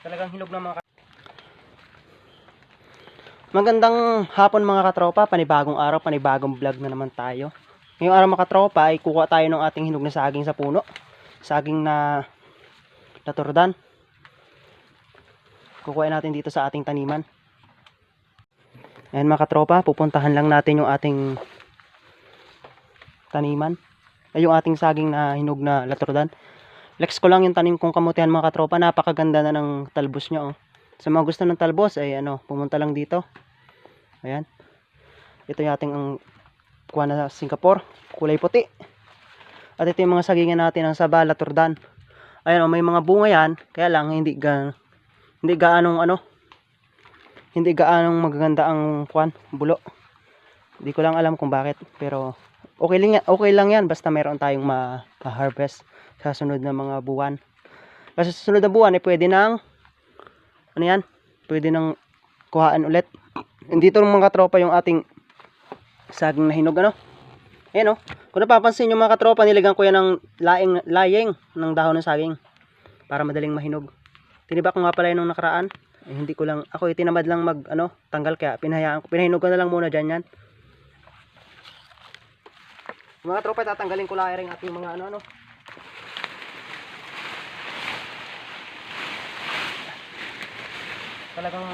Talagang hinog na mga Magandang hapon mga katropa, panibagong araw, panibagong vlog na naman tayo. Ngayong araw mga katropa ay kukuha tayo ng ating hinog na saging sa puno. Saging na naturdan. Kukuha natin dito sa ating taniman. Ayan mga katropa, pupuntahan lang natin yung ating taniman. Ay yung ating saging na hinog na laturdan. Flex ko lang yung tanim kong kamutihan mga katropa. Napakaganda na ng talbos niya oh. Sa mga gusto ng talbos ay ano, pumunta lang dito. Ayan. Ito yung ating ang kuha na Singapore. Kulay puti. At ito yung mga sagingan natin ng Saba, Laturdan. Ayan oh, may mga bunga yan. Kaya lang hindi ga hindi gaanong ano hindi gaanong magaganda ang kuan bulo. Hindi ko lang alam kung bakit pero okay lang okay lang yan basta meron tayong ma-harvest sa sunod na mga buwan. Kasi sa sunod na buwan ay pwede nang ano yan? Pwede nang kuhaan ulit. Dito mga tropa yung ating saging na hinog ano. Ayan o. Kung napapansin nyo mga katropa, niligan ko yan ng laing, layeng ng dahon ng saging para madaling mahinog. Tinibak ko nga pala yun nung nakaraan. Eh, hindi ko lang, ako itinamad lang mag, ano, tanggal kaya pinahayaan ko. Pinahinog ko na lang muna dyan yan. Mga tropa, tatanggalin ko lang rin ating mga ano, Talagang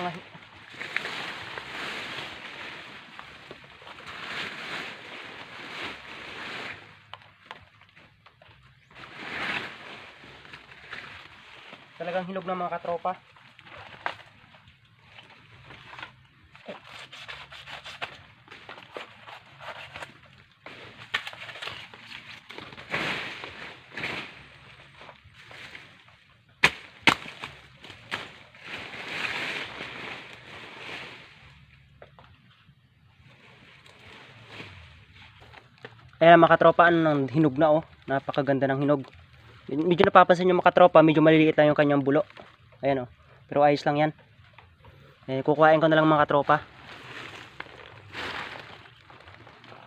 Talagang hinog ng mga katropa. Ayan mga katropa, ano, hinog na oh. Napakaganda ng hinog. Medyo napapansin yung mga katropa, medyo maliliit lang yung kanyang bulo. Ayan oh. Pero ayos lang yan. Eh, kukuhain ko na lang mga katropa.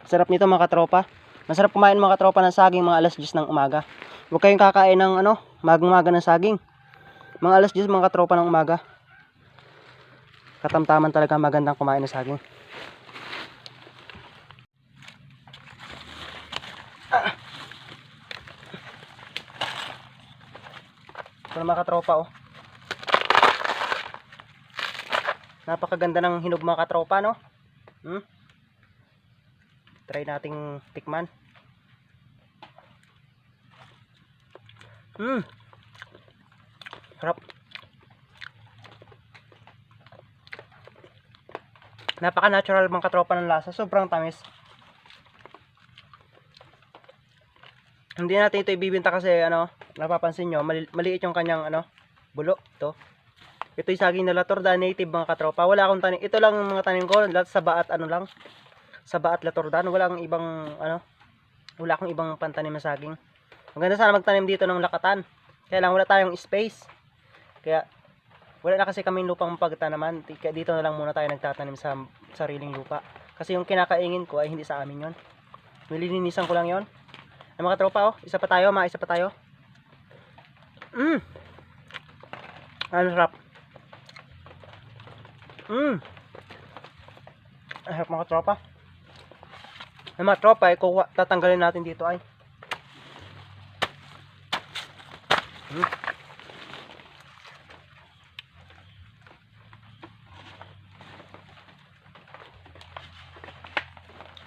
Sarap nito mga katropa. Masarap kumain mga katropa ng saging mga alas 10 ng umaga. Huwag kayong kakain ng ano, magang-maga ng saging. Mga alas 10 mga katropa ng umaga. Katamtaman talaga magandang kumain ng saging. Ito na mga katropa oh. Napakaganda ng hinog mga katropa no. Hmm? Try nating tikman. Hmm. Sarap. Napaka-natural mga katropa ng lasa. Sobrang tamis. Hindi natin ito ibibinta kasi ano, napapansin nyo, mali- maliit yung kanyang ano, bulo. Ito. Ito yung saging na latorda, native mga katropa. Wala akong tanim. Ito lang ang mga tanim ko, lahat sa baat ano lang. Sa baat latordan, wala akong ibang ano, wala akong ibang pantanim na saging. Maganda sana magtanim dito ng lakatan. Kaya lang wala tayong space. Kaya wala na kasi kaming lupang pagtanaman. Kaya dito na lang muna tayo nagtatanim sa sariling lupa. Kasi yung kinakaingin ko ay hindi sa amin yon. Nililinisan ko lang yon. Ay mga tropa oh, isa pa tayo, mga isa pa tayo. Mm. Ano sarap. Mm. Ay, sarap mga tropa. Ay mga tropa, ay kuha, tatanggalin natin dito ay. Mm.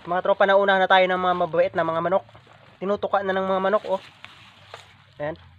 Mga tropa, nauna na tayo ng mga mabait na mga manok. Tinutuka na ng mga manok, oh. Ayan.